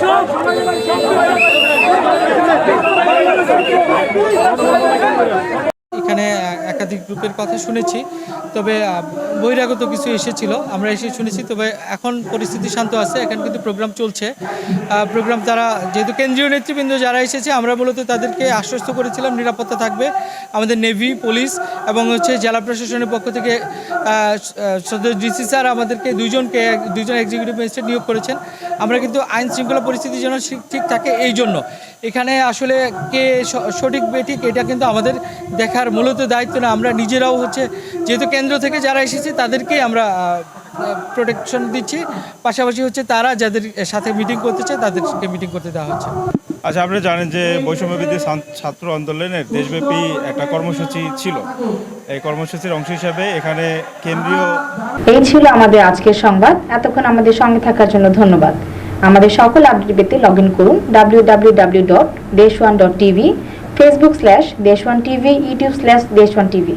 সব। গ্রুপের কথা শুনেছি, তবে বহিরাগত কিছু এসেছিল, আমরা এসে শুনেছি, তবে এখন পরিস্থিতি শান্ত আছে, এখন কিন্তু প্রোগ্রাম চলছে। প্রোগ্রাম তারা, যেহেতু কেন্দ্রীয় নেতৃবৃন্দ যারা এসেছে, আমরা মূলত তাদেরকে আশ্বস্ত করেছিলাম, নিরাপত্তা থাকবে। আমাদের নেভি, পুলিশ এবং হচ্ছে জেলা প্রশাসনের পক্ষ থেকে সদস্য ডিসি স্যার আমাদেরকে দুইজনকে, দুইজন এক্সিকিউটিভ ম্যাজিস্ট্রেট নিয়োগ করেছেন। আমরা কিন্তু আইন শৃঙ্খলা পরিস্থিতি যেন ঠিক থাকে, এই জন্য। এখানে আসলে কে সঠিক বেঠিক এটা কিন্তু আমাদের দেখার মূলত দায়িত্ব না। আমরা নিজেরাও হচ্ছে যেহেতু কেন্দ্র থেকে যারা এসেছে তাদেরকেই আমরা প্রোটেকশন দিচ্ছি। পাশাপাশি হচ্ছে তারা যাদের সাথে মিটিং করতে চায় তাদেরকে মিটিং করতে দেওয়া হচ্ছে। আচ্ছা আপনারা জানেন যে বৈষম্যবিধি ছান- ছাত্র আন্দোলনের দেশব্যাপী একটা কর্মসূচি ছিল। এই কর্মসূচির অংশ হিসাবে এখানে কেন্দ্রীয় এই ছিল আমাদের আজকের সংবাদ। এতক্ষণ আমাদের সঙ্গে থাকার জন্য ধন্যবাদ। আমাদের সকল আপডেট পেতে লগ ইন করুন W W W dot Desh one dot TV Facebook slash Desh one TV YouTube slash Desh one TV.